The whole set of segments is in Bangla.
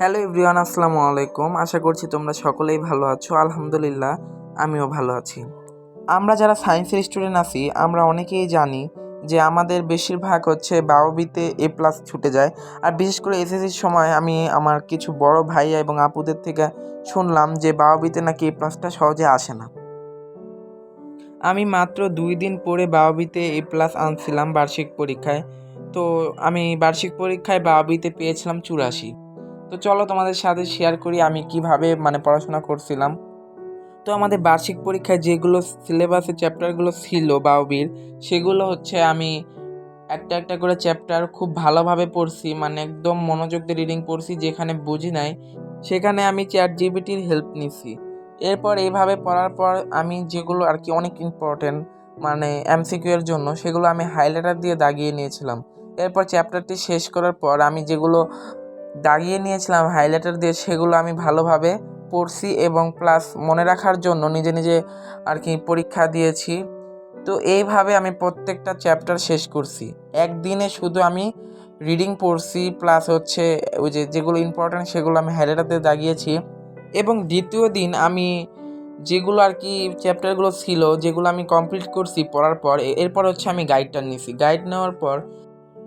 হ্যালো এভরিওয়ান, আসসালামু আলাইকুম। আশা করছি তোমরা সকলেই ভালো আছো। আলহামদুলিল্লাহ, আমিও ভালো আছি। আমরা যারা সায়েন্সের স্টুডেন্ট আছি, আমরা অনেকেই জানি যে আমাদের বেশিরভাগ হচ্ছে বাওবিতে এ প্লাস ছুটে যায়। আর বিশেষ করে এসএসসির সময় আমি আমার কিছু বড় ভাইয়া এবং আপুদের থেকে শুনলাম যে বাওবিতে নাকি এ প্লাসটা সহজে আসে না। আমি মাত্র দুই দিন পরে বাওবিতে এ প্লাস আনছিলাম বার্ষিক পরীক্ষায়। তো আমি বার্ষিক পরীক্ষায় বাওবিতে পেয়েছিলাম চুরাশি। তো চলো তোমাদের সাথে শেয়ার করি আমি কীভাবে মানে পড়াশোনা করছিলাম। তো আমাদের বার্ষিক পরীক্ষায় যেগুলো সিলেবাসের চ্যাপ্টারগুলো ছিল বাউবির সেগুলো হচ্ছে আমি একটা একটা করে চ্যাপ্টার খুব ভালোভাবে পড়ছি মানে একদম মনোযোগ দিয়ে রিডিং পড়ছি, যেখানে বুঝি নাই, সেখানে আমি চ্যাট জিবিটির হেল্প নিছি। এরপর এইভাবে পড়ার পর আমি যেগুলো আর কি অনেক ইম্পর্টেন্ট মানে এমসিকিউ এর জন্য, সেগুলো আমি হাইলাইটার দিয়ে দাগিয়ে নিয়েছিলাম। এরপর চ্যাপ্টারটি শেষ করার পর আমি যেগুলো দাগিয়ে নিয়েছিলাম হাইলাইটার দিয়ে সেগুলো আমি ভালোভাবে পড়ছি এবং প্লাস মনে রাখার জন্য নিজে নিজে আর কি পরীক্ষা দিয়েছি। তো এইভাবে আমি প্রত্যেকটা চ্যাপ্টার শেষ করছি। একদিনে শুধু আমি রিডিং পড়ছি প্লাস হচ্ছে ওই যে যেগুলো ইম্পর্ট্যান্ট সেগুলো আমি হাইলাইটার দিয়ে দাগিয়েছি এবং দ্বিতীয় দিন আমি যেগুলো আর কি চ্যাপ্টারগুলো ছিল যেগুলো আমি কমপ্লিট করছি পড়ার পর এরপর হচ্ছে আমি গাইডটা নিয়েছি। গাইড নেওয়ার পর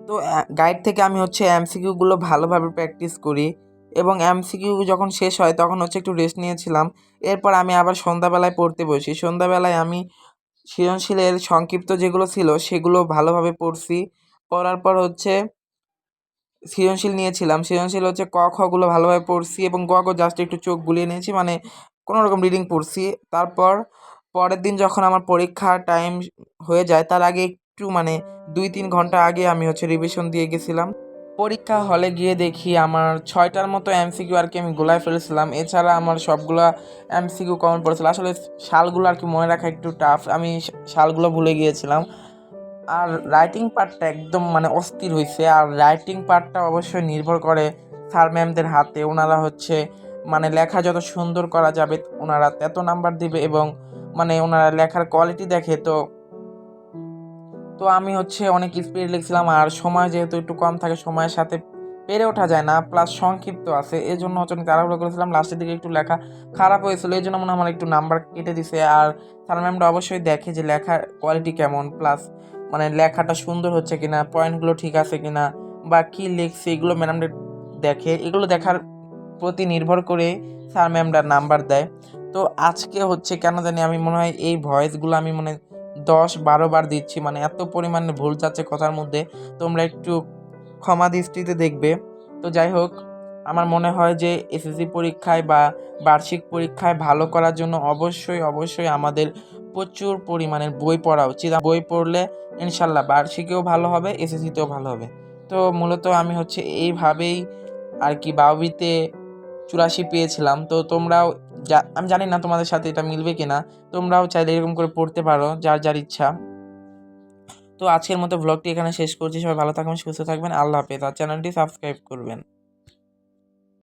তো গাইড থেকে আমি হচ্ছে এমসিকিউগুলো ভালোভাবে প্র্যাকটিস করি এবং এমসিকিউ যখন শেষ হয় তখন হচ্ছে একটু রেস্ট নিয়েছিলাম। এরপর আমি আবার সন্ধ্যাবেলায় পড়তে বসি। সন্ধ্যাবেলায় আমি সৃজনশীলের সংক্ষিপ্ত যেগুলো ছিল সেগুলো ভালোভাবে পড়ছি। পড়ার পর হচ্ছে সৃজনশীল নিয়েছিলাম। সৃজনশীল হচ্ছে ক খগুলো ভালোভাবে পড়ছি এবং গ জাস্ট একটু চোখ গুলিয়ে নিয়েছি মানে কোনো রকম রিডিং পড়ছি। তারপর পরের দিন যখন আমার পরীক্ষার টাইম হয়ে যায়, তার আগে একটু মানে দুই তিন ঘণ্টা আগে আমি হচ্ছে রিভিশন দিয়ে গেছিলাম। পরীক্ষা হলে গিয়ে দেখি আমার ছয়টার মতো এমসিকিউ আর কি আমি গোলায় ফেলেছিলাম। এছাড়া আমার সবগুলা এমসিকিউ কমন পড়েছিল। আসলে সালগুলো আর কি মনে রাখা একটু টাফ আমি সালগুলো ভুলে গিয়েছিলাম। আর রাইটিং পার্টটা একদম মানে অস্থির হয়েছে আর রাইটিং পার্টটা অবশ্যই নির্ভর করে স্যার ম্যামদের হাতে। ওনারা হচ্ছে মানে লেখা যত সুন্দর করা যাবে, ওনারা তত নাম্বার দিবে এবং মানে ওনারা লেখার কোয়ালিটি দেখে তো তো আমি হচ্ছে অনেক স্পিড লিখছিলাম আর সময় যেহেতু একটু কম থাকে, সময়ের সাথে পেরে ওঠা যায় না প্লাস সংক্ষিপ্ত আছে। এই জন্য হচ্ছে আমি তাড়াহুড়ো করেছিলাম লাস্টের দিকে একটু লেখা খারাপ হয়েছিল, এই জন্য মনে আমার একটু নাম্বার কেটে দিছে। আর স্যার ম্যামটা অবশ্যই দেখে যে লেখার কোয়ালিটি কেমন প্লাস মানে লেখাটা সুন্দর হচ্ছে কিনা পয়েন্টগুলো ঠিক আছে কিনা, বা কী লিখছে, এগুলো ম্যাডামদের দেখে। এগুলো দেখার প্রতি নির্ভর করে স্যার ম্যামরা নাম্বার দেয়। তো আজকে হচ্ছে কেন জানি আমি মনে হয় এই ভয়েসগুলো আমি মনে দশ বারো বার দিচ্ছি মানে এত পরিমাণে ভুল যাচ্ছে কথার মধ্যে, তোমরা একটু ক্ষমা দৃষ্টিতে দেখবে। তো যাই হোক, আমার মনে হয় যে এসএসসি পরীক্ষায় বা বার্ষিক পরীক্ষায় ভালো করার জন্য অবশ্যই অবশ্যই আমাদের প্রচুর পরিমাণের বই পড়া উচিত। বই পড়লে ইনশাল্লাহ বার্ষিকেও ভালো হবে এসএসসিতেও ভালো হবে। তো মূলত আমি হচ্ছে এইভাবেই আর কি বাউবিতে চুরাশি পেয়েছিলাম। তো তোমরাও যা, আমি জানি না তোমাদের সাথে এটা মিলবে কিনা। তোমরাও চাইলে এরকম করে পড়তে পারো, যার যার ইচ্ছা। তো আজকের মতো ব্লগটি এখানে শেষ করছি। সবাই ভালো থাকবেন, সুস্থ থাকবেন। আল্লাহ হাফেজ। আর চ্যানেলটি সাবস্ক্রাইব করবেন।